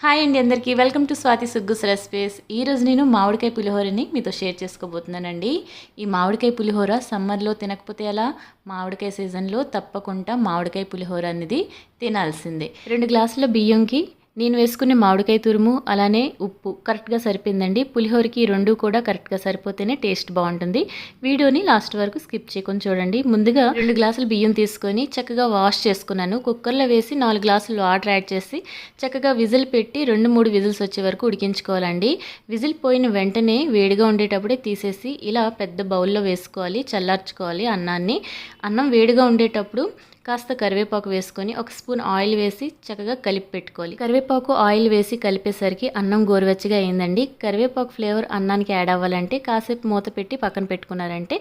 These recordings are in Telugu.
హాయ్ అండి అందరికీ. Welcome to Swathi Suggus recipes ఈరోజు నేను మామిడికాయ పులిహోరని మీతో షేర్ చేసుకోబోతున్నానండి. ఈ మామిడికాయ పులిహోర సమ్మర్లో తినకపోతే ఎలా? మామిడికాయ సీజన్లో తప్పకుండా మామిడికాయ పులిహోర అనేది తినాల్సిందే. రెండు గ్లాసుల బియ్యంకి నేను వేసుకునే మామిడికాయ తురుము అలానే ఉప్పు. కరెక్ట్గా సరిపోయిందండి. పులిహోరకి రెండు కూడా కరెక్ట్గా సరిపోతేనే టేస్ట్ బాగుంటుంది. వీడియోని లాస్ట్ వరకు స్కిప్ చేయకుండా చూడండి. ముందుగా రెండు గ్లాసులు బియ్యం తీసుకొని చక్కగా వాష్ చేసుకున్నాను. కుక్కర్లో వేసి నాలుగు గ్లాసులు వాటర్ యాడ్ చేసి చక్కగా విజిల్ పెట్టి రెండు మూడు విజిల్స్ వచ్చే వరకు ఉడికించుకోవాలండి. విజిల్ పోయిన వెంటనే వేడిగా ఉండేటప్పుడే తీసేసి ఇలా పెద్ద బౌల్లో వేసుకోవాలి చల్లార్చుకోవాలి అన్నాన్ని. అన్నం వేడిగా ఉండేటప్పుడు కాస్త కరివేపాకు వేసుకొని ఒక స్పూన్ ఆయిల్ వేసి చక్కగా కలిపి పెట్టుకోవాలి. కరివేపాకు కరివేపాకు ఆయిల్ వేసి కలిపేసరికి అన్నం గోరువెచ్చగా అయిందండి. కరివేపాకు ఫ్లేవర్ అన్నానికి యాడ్ అవ్వాలంటే కాసేపు మూత పెట్టి పక్కన పెట్టుకున్నారంటే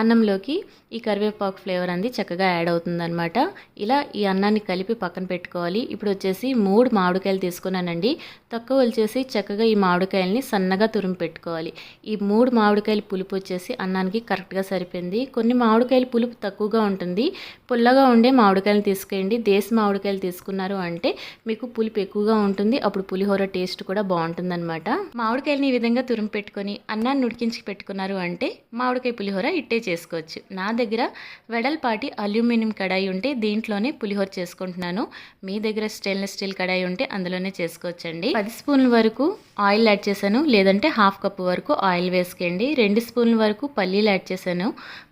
అన్నంలోకి ఈ కరివేపాకు ఫ్లేవర్ అంది చక్కగా యాడ్ అవుతుందన్నమాట. ఇలా ఈ అన్నాన్ని కలిపి పక్కన పెట్టుకోవాలి. ఇప్పుడు వచ్చేసి మూడు మామిడికాయలు తీసుకున్నానండి. తక్కువ వచ్చేసి చక్కగా ఈ మామిడికాయలని సన్నగా తురిమి పెట్టుకోవాలి. ఈ మూడు మామిడికాయలు పులుపు వచ్చేసి అన్నానికి కరెక్ట్గా సరిపోయింది. కొన్ని మామిడికాయలు పులుపు తక్కువగా ఉంటుంది. పుల్లగా ఉండే మామిడికాయలు తీసుకోండి దేశ మామిడికాయలు తీసుకున్నారు అంటే మీకు పులుపు ఎక్కువగా ఉంటుంది. అప్పుడు పులిహోర టేస్ట్ కూడా బాగుంటుందన్నమాట. మామిడికాయలని ఈ విధంగా తురిమి పెట్టుకొని అన్నాన్ని ఉడికించి పెట్టుకున్నారు అంటే మామిడికాయ పులిహోర ఇట్టే చేసుకోవచ్చు. నా దగ్గర వెడల్పాటి అల్యూమినియం కడాయి ఉంటే దీంట్లోనే పులిహోర చేసుకుంటున్నాను. మీ దగ్గర స్టెయిన్లెస్ స్టీల్ కడాయి ఉంటే అందులోనే చేసుకోవచ్చండి. పది స్పూన్ల వరకు ఆయిల్ యాడ్ చేశాను. లేదంటే హాఫ్ కప్ వరకు ఆయిల్ వేసుకోండి. రెండు స్పూన్ల వరకు పల్లీలు యాడ్ చేశాను.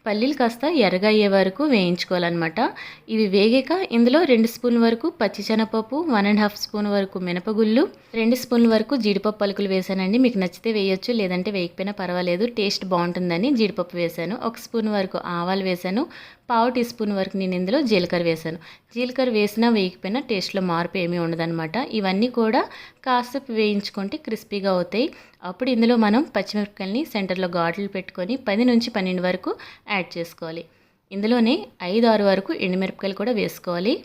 పల్లీలు కాస్త ఎర్రగా అయ్యే వరకు వేయించుకోవాలన్నమాట. ఇవి వేగాక ఇందులో రెండు స్పూన్ల వరకు పచ్చిశనగపప్పు వన్ అండ్ హాఫ్ స్పూన్ వరకు మినపగుళ్ళు రెండు స్పూన్ల వరకు జీడిపప్పు పలుకులు వేసానండి మీకు నచ్చితే వేయొచ్చు లేదంటే వేయకపోయినా పర్వాలేదు. టేస్ట్ బాగుంటుందని జీడిపప్పు వేశాను. ఒక స్పూన్ వరకు ఆవాలు వేశాను. పావు టీ స్పూన్ వరకు నేను ఇందులో జీలకర్ర వేసాను జీలకర్ర వేసినా వేయకపోయినా టేస్ట్లో మార్పు ఏమీ ఉండదన్నమాట. ఇవన్నీ కూడా కాసేపు వేయించుకుంటే క్రిస్పీగా అవుతాయి. అప్పుడు ఇందులో మనం పచ్చిమిరపకాయలని సెంటర్లో ఘాట్లు పెట్టుకొని పది నుంచి పన్నెండు వరకు యాడ్ చేసుకోవాలి. ఇందులోనే ఐదు ఆరు వరకు ఎండుమిరపకాయలు కూడా వేసుకోవాలి.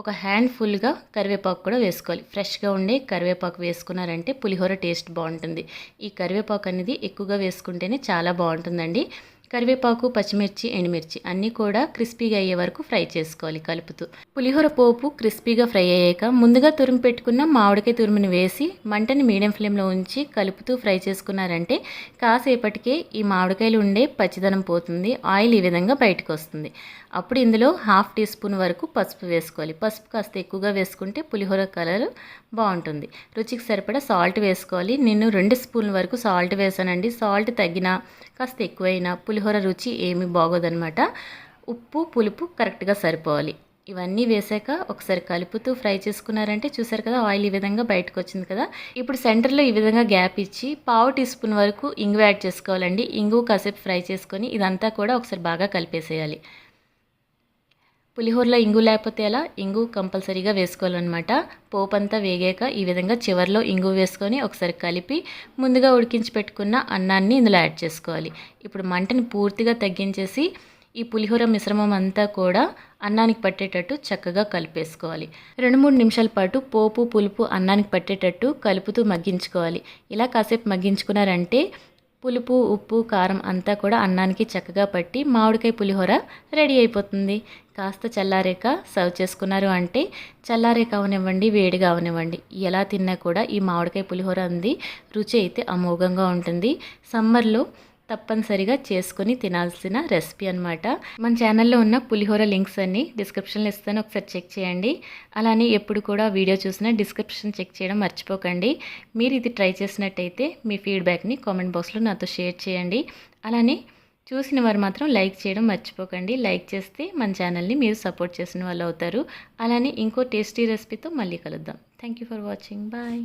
ఒక హ్యాండ్ ఫుల్గా కరివేపాకు కూడా వేసుకోవాలి. ఫ్రెష్గా ఉండే కరివేపాకు వేసుకున్నారంటే పులిహోర టేస్ట్ బాగుంటుంది. ఈ కరివేపాకు అనేది ఎక్కువగా వేసుకుంటేనే చాలా బాగుంటుందండి. కరివేపాకు పచ్చిమిర్చి ఎండుమిర్చి అన్నీ కూడా క్రిస్పీగా అయ్యే వరకు ఫ్రై చేసుకోవాలి కలుపుతూ. పులిహోర పోపు క్రిస్పీగా ఫ్రై అయ్యాక ముందుగా తురిమి పెట్టుకున్న మామిడికాయ తురుముని వేసి మంటని మీడియం ఫ్లేమ్లో ఉంచి కలుపుతూ ఫ్రై చేసుకున్నారంటే కాసేపటికే ఈ మామిడికాయలు ఉండే పచ్చిదనం పోతుంది ఆయిల్ ఈ విధంగా బయటకు వస్తుంది. అప్పుడు ఇందులో హాఫ్ టీ స్పూన్ వరకు పసుపు వేసుకోవాలి. పసుపు కాస్త ఎక్కువగా వేసుకుంటే పులిహోర కలర్ బాగుంటుంది. రుచికి సరిపడా సాల్ట్ వేసుకోవాలి. నేను రెండు స్పూన్ల వరకు సాల్ట్ వేసానండి. సాల్ట్ తగ్గినా కాస్త ఎక్కువైనా పులిహోర రుచి ఏమీ బాగోదనమాట ఉప్పు పులుపు కరెక్ట్గా సరిపోవాలి. ఇవన్నీ వేసాక ఒకసారి కలుపుతూ ఫ్రై చేసుకున్నారంటే చూసారు కదా ఆయిల్ ఈ విధంగా బయటకు వచ్చింది కదా. ఇప్పుడు సెంటర్లో ఈ విధంగా గ్యాప్ ఇచ్చి పావు టీ స్పూన్ వరకు ఇంగు యాడ్ చేసుకోవాలండి. ఇంగు కాసేపు ఫ్రై చేసుకొని ఇదంతా కూడా ఒకసారి బాగా కలిపేసేయాలి. పులిహోరలో ఇంగు లేకపోతే ఎలా? ఇంగు కంపల్సరీగా వేసుకోవాలన్నమాట. పోపు అంతా వేగాక ఈ విధంగా చివరిలో ఇంగు వేసుకొని ఒకసారి కలిపి ముందుగా ఉడికించి పెట్టుకున్న అన్నాన్ని ఇందులో యాడ్ చేసుకోవాలి. ఇప్పుడు మంటని పూర్తిగా తగ్గించేసి ఈ పులిహోర మిశ్రమం అంతా కూడా అన్నానికి పట్టేటట్టు చక్కగా కలిపేసుకోవాలి. రెండు మూడు నిమిషాల పాటు పోపు పులుపు అన్నానికి పట్టేటట్టు కలుపుతూ మగ్గించుకోవాలి. ఇలా కాసేపు మగ్గించుకున్నారంటే పులుపు ఉప్పు కారం అంతా కూడా అన్నానికి చక్కగా పట్టి మామిడికాయ పులిహోర రెడీ అయిపోతుంది. కాస్త చల్లారేక సర్వ్ చేసుకున్నారు అంటే చల్లారేక అవనివ్వండి వేడిగా అవనివ్వండి. ఎలా తిన్నా కూడా ఈ మామిడికాయ పులిహోర అంది రుచి అయితే అమోఘంగా ఉంటుంది. సమ్మర్లో తప్పనిసరిగా చేసుకొని తినాల్సిన రెసిపీ అనమాట మన ఛానల్లో ఉన్న పులిహోర లింక్స్ అన్ని డిస్క్రిప్షన్లో ఇస్తాను. ఒకసారి చెక్ చేయండి. అలానే ఎప్పుడు కూడా వీడియో చూసినా డిస్క్రిప్షన్ చెక్ చేయడం మర్చిపోకండి. మీరు ఇది ట్రై చేసినట్టయితే మీ ఫీడ్బ్యాక్ని కామెంట్ బాక్స్లో నాతో షేర్ చేయండి. అలానే చూసిన వారు మాత్రం లైక్ చేయడం మర్చిపోకండి. లైక్ చేస్తే మన ఛానల్ని మీరు సపోర్ట్ చేసిన వాళ్ళు అవుతారు. అలానే ఇంకో టేస్టీ రెసిపీతో మళ్ళీ కలుద్దాం. Thank you for watching bye